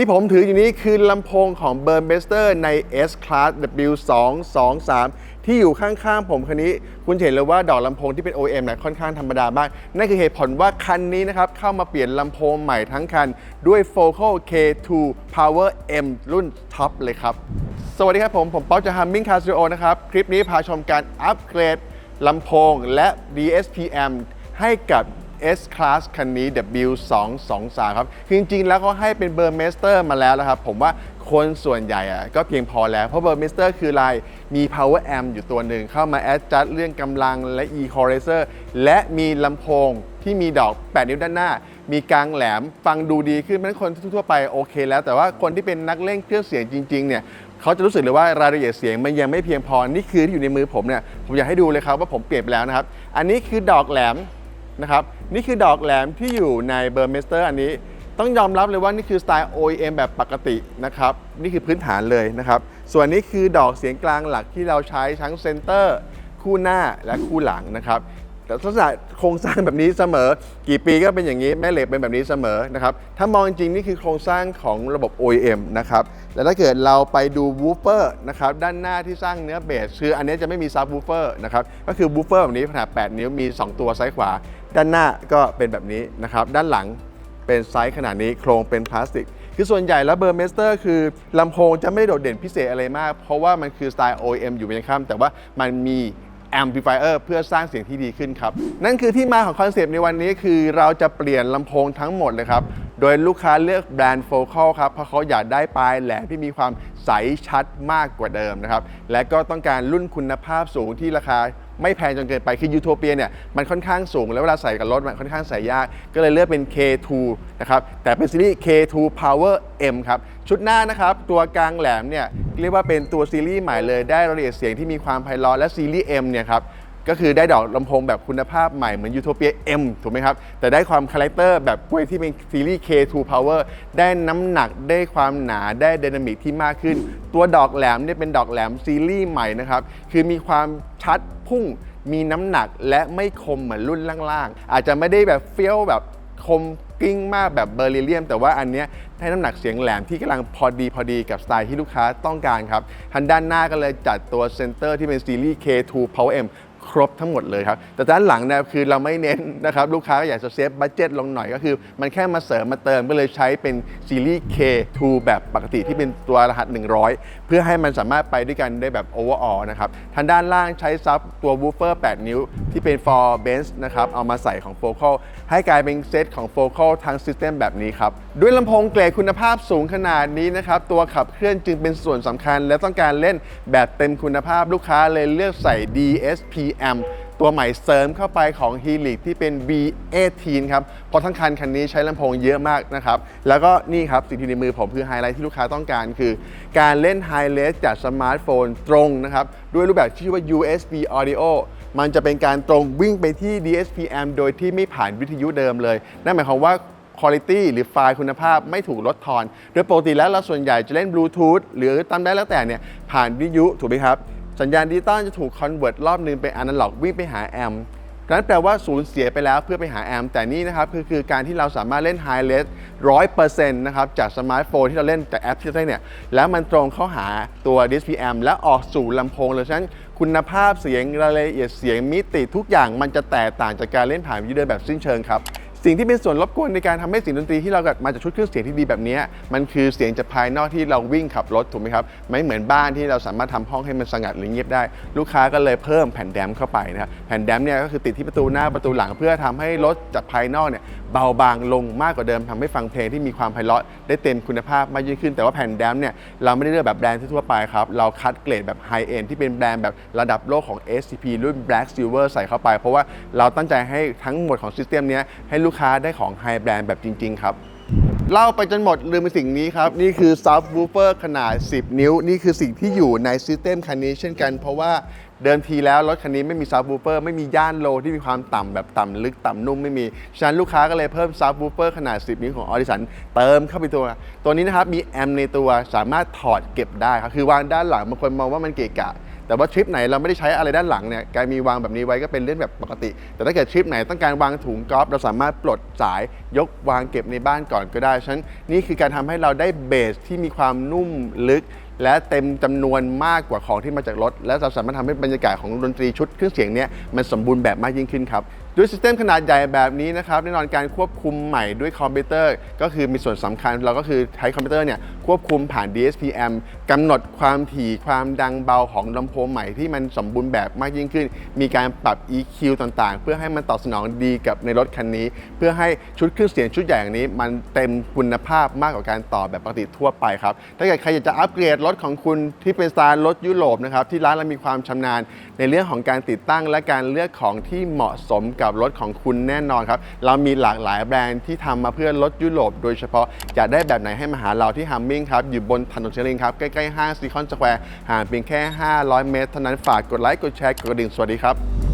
ที่ผมถืออยู่นี้คือลำโพงของ b u r m e s t e r ใน S Class W223 ที่อยู่ข้างๆผมคันนี้ คุณเห็นเลยว่าดอกลำโพงที่เป็น OEM นี่ยค่อนข้างธรรมดามาก นั่นคือเหตุผลว่าคันนี้นะครับเข้ามาเปลี่ยนลำโพงใหม่ทั้งคัน ด้วย Focal K2 Power M รุ่นท็อปเลยครับ สวัสดีครับผม ผมป๊อกจาก Humming Car Studio นะครับ คลิปนี้พาชมการอัปเกรดลำโพงและ DSPM ให้กับ S Class คันนี้ W223 ครับ คือจริง ๆ แล้วเขาให้เป็นเบอร์เมสเตอร์มาแล้วนะครับ ผมว่าคนส่วนใหญ่อะก็เพียงพอแล้ว เพราะเบอร์เมสเตอร์คืออะไรมี power amp อยู่ตัวหนึ่ง เข้ามา adjust เรื่องกำลังและ equalizer และมีลำโพงที่มีดอก 8 นิ้วด้านหน้า มีกลางแหลมฟังดูดีขึ้นเพราะคนทั่วไปโอเคแล้ว แต่ว่าคนที่เป็นนักเล่นเครื่องเสียงจริง ๆ เนี่ยเขาจะรู้สึกเลยว่ารายละเอียดเสียงมันยังไม่เพียงพอ นี่คือที่อยู่ในมือผมเนี่ย ผมอยากให้ดูเลยครับว่าผมเปลี่ยนไปแล้วนะครับ อันนี้คือดอกแหลม นะครับนี่คือดอกแหลมที่อยู่ในเบอร์เมสเตอร์อันนี้ ต้องยอมรับเลยว่านี่คือสไตล์ OEM แบบปกตินะครับนี่คือพื้นฐานเลยนะครับส่วนนี้คือดอกเสียงกลางหลักที่เราใช้ทั้งเซนเตอร์คู่หน้าและคู่หลังนะครับแต่ลักษณะโครงสร้างแบบนี้เสมอ กี่ปีก็เป็นอย่างนี้แม่เหล็กเป็นแบบนี้เสมอนะครับถ้ามองจริงนี่คือโครงสร้างของระบบ OEM นะครับแล้วถ้าเกิดเราไปดูวูฟเฟอร์นะครับด้านหน้าที่สร้างเนื้อเบส คืออันนี้จะไม่มีซับวูฟเฟอร์นะครับก็คือวูฟเฟอร์แบบนี้ขนาด 8 นิ้วมี 2 ตัวซ้ายขวา ด้านหน้าก็เป็นแบบนี้นะครับ ด้านหลังเป็นไซส์ขนาดนี้โครงเป็นพลาสติก คือส่วนใหญ่แล้วเบอร์เมสเตอร์คือลำโพงจะไม่ได้โดดเด่นพิเศษอะไรมาก เพราะว่ามันคือสไตล์ OEM อยู่เป็นข้ามแต่ว่ามันมี amplifier เพื่อสร้างเสียงที่ดีขึ้นครับ นั่นคือที่มาของคอนเซปต์ในวันนี้คือเราจะเปลี่ยนลำโพงทั้งหมดเลยครับ โดยลูกค้าเลือกแบรนด์โฟกัลครับ เพราะเขาอยากได้ปลายแหลมที่มีความใสชัดมากกว่าเดิมนะครับ และก็ต้องการรุ่นคุณภาพสูงที่ราคา ไม่แพงจนเกินไปคือยูโทเปียเนี่ยมันค่อนข้างสูง แล้วเวลาใส่กับรถมันค่อนข้างใส่ยาก ก็เลยเลือกเป็น K2 นะครับแต่เป็นซีรีส์ K2 Power M ครับชุดหน้านะครับตัวกลางแหลมเนี่ยเรียกว่าเป็นตัวซีรีส์ใหม่เลยได้รายละเอียดเสียงที่มีความไพเราะและซีรีส์ M เนี่ยครับ ก็คือได้ดอกลำโพงแบบคุณภาพใหม่เหมือนยูโทเปีย M ถูกไหมครับ แต่ได้ความคาแรคเตอร์แบบกล้วยที่เป็นซีรีส์ K2 Power ได้น้ำหนักได้ความหนาได้ไดนามิกที่มากขึ้น ตัวดอกแหลมเนี่ยเป็นดอกแหลมซีรีส์ใหม่นะครับ คือมีความชัดพุ่งมีน้ำหนักและไม่คมเหมือนรุ่นล่างๆ อาจจะไม่ได้แบบเฟี้ยวแบบคมกิ้งมากแบบเบอร์ลิเลียม แต่ว่าอันเนี้ยให้น้ำหนักเสียงแหลมที่กำลังพอดีพอดีกับสไตล์ที่ลูกค้าต้องการครับทางด้านหน้าก็เลยจัดตัวเซนเตอร์ที่เป็นซีรีส์ K2 Power M ครบทั้งหมดเลยครับ แต่ด้านหลังเนี่ยคือเราไม่เน้นนะครับ ลูกค้าก็อยากจะเซฟบัตเจ็ตลงหน่อยก็คือ มันแค่มาเสริมมาเติมก็เลยใช้เป็นซีรีส์ K2 แบบปกติที่เป็นตัวรหัส 100 เพื่อให้มันสามารถไปด้วยกันได้แบบ overall นะครับทางด้านล่างใช้ซับตัว woofer 8นิ้ว ที่เป็น for bench นะครับเอามาใส่ของ focal ให้กลายเป็นเซตของ focal ทั้ง system แบบนี้ครับ ด้วยลำโพงเกรดคุณภาพสูงขนาดนี้นะครับ ตัวขับเคลื่อนจึงเป็นส่วนสำคัญ และต้องการเล่นแบบเต็มคุณภาพลูกค้าเลยเลือกใส่ DSPM ตัวใหม่เสริมเข้าไปของ h e l i x ที่เป็น B18 ครับ เพราะทั้งคันคันนี้ใช้ลำโพงเยอะมากนะครับ แล้วก็นี่ครับ สิ่งที่ในมือผมคือไฮไลท์ที่ลูกค้าต้องการคือ การเล่นไฮเลสจากสมาร์ทโฟนตรงนะครับ ด้วยรูปแบบที่ชื่อว่า USB Audio มันจะเป็นการตรงวิ่งไปที่ DSPM โดยที่ไม่ผ่านวิทยุเดิมเลย นั่นหมายความว่า คุณภาพหรือไฟล์คุณภาพไม่ถูกลดทอน โดยปกติแล้วเราส่วนใหญ่จะเล่นบลูทูธหรือตามได้แล้วแต่เนี่ยผ่านวิทยุถูกไหมครับ สัญญาณดิจิตอลจะถูกคอนเวิร์ตรอบนึงเป็นอนาล็อกวิ่งไปหาแอมนั้นแปลว่าสูญเสียไปแล้วเพื่อไปหาแอมแต่นี่นะครับคือคือการที่เราสามารถเล่นไฮเลสร้อยเปอร์เซ็นต์นะครับจากสมาร์ทโฟนที่เราเล่นจากแอปที่เราเล่นเนี่ยแล้วมันตรงเข้าหาตัว DSPM และออกสู่ลำโพงเลยฉะนั้นคุณภาพเสียงรายละเอียดเสียงมิติทุกอย่างมันจะแตกต่างจากการเล่นผ่านวิทยุเดิมแบบสิ้นเชิงครับ สิ่งที่เป็นส่วนรบกวนในการทำให้เสียงดนตรีที่เรากมาจากชุดเครื่องเสียงที่ดีแบบนี้มันคือเสียงจากภายนอกที่เราวิ่งขับรถถูกไหมครับไม่เหมือนบ้านที่เราสามารถทำห้องให้มันสงัดหรือเงียบได้ ลูกค้าก็เลยเพิ่มแผ่นแดมเข้าไปนะครับแผ่นแดมเนี่ยก็คือติดที่ประตูหน้าประตูหลัง เพื่อทำให้รถจากภายนอกเนี่ยเบาบางลงมากกว่าเดิมทำให้ฟังเพลงที่มีความไพเราะได้เต็มคุณภาพมากยิ่งขึ้น แต่ว่าแผ่นแดมเนี่ยเราไม่ได้เลือกแบบแบรนด์ทั่วไปครับเราคัดเกรดแบบไฮเอ็นที่เป็นแบรนด์แบบระดับโลกของ SCP รุ่น Black Silver ใส่เข้าไป เพราะว่าเราตั้งใจให้ทั้งหมดของซิสเต็มนี้ให้ลูกค้าได้ของไฮแบรนด์แบบจริง ๆ ครับเล่าไปจนหมดลืมไปสิ่งนี้ครับ นี่คือซับวูเฟอร์ขนาด 10 นิ้ว นี่คือสิ่งที่อยู่ในซิสเต็มคันนี้เช่นกัน เพราะว่าเดิมทีแล้วรถคันนี้ไม่มีซับวูเฟอร์ไม่มีย่านโลที่มีความต่ำแบบต่ำลึกต่ำนุ่มไม่มี ฉะนั้นลูกค้าก็เลยเพิ่มซับวูเฟอร์ขนาด 10 นิ้วของออดิสันเติมเข้าไปตัว ตัวนี้นะครับมีแอมในตัวสามารถถอดเก็บได้ครับคือวางด้านหลังบางคนมองว่ามันเกะกะ แต่ว่าทริปไหนเราไม่ได้ใช้อะไรด้านหลังเนี่ยการมีวางแบบนี้ไว้ก็เป็นเรื่องแบบปกติ แต่ถ้าเกิดทริปไหนต้องการวางถุงกอล์ฟเราสามารถปลดสายยกวางเก็บในบ้านก่อนก็ได้ฉะนั้นนี่คือการทำให้เราได้เบสที่มีความนุ่มลึก และเต็มจำนวนมากกว่าของที่มาจากรถ และเราสามารถทำให้บรรยากาศของดนตรีชุดเครื่องเสียงเนี้ยมันสมบูรณ์แบบมากยิ่งขึ้นครับ ด้วยซิสเต็มขนาดใหญ่แบบนี้นะครับแน่นอนการควบคุมใหม่ด้วยคอมพิวเตอร์ ก็คือมีส่วนสำคัญเราก็คือใช้คอมพิวเตอร์เนี่ยควบคุมผ่าน DSPM กำหนดความถี่ความดังเบาของลำโพงใหม่ที่มันสมบูรณ์แบบมากยิ่งขึ้น มีการปรับ EQ ต่างๆ เพื่อให้มันตอบสนองดีกับในรถคันนี้ เพื่อให้ชุดเครื่องเสียงชุดใหญ่อย่างนี้ มันเต็มคุณภาพมากกว่าการต่อแบบปกติทั่วไปครับถ้าเกิดใครอยากจะอัปเกรดรถของคุณที่เป็นสไตล์รถยุโรปนะครับที่ร้านเรามีความชำนาญ ในเรื่องของการติดตั้งและการเลือกของที่เหมาะสมกับรถของคุณแน่นอนครับ เรามีหลากหลายแบรนด์ที่ทำมาเพื่อรถยุโรปโดยเฉพาะจะได้แบบไหนให้มาหาเราที่ฮัมมิงครับ อยู่บนถนนเชลิงครับ ใกล้ๆห้างซีคอนสแควร์ห่างเพียงแค่ 500 เมตรเท่านั้นฝากกดไลค์กดแชร์กดกระดิ่งสวัสดีครับ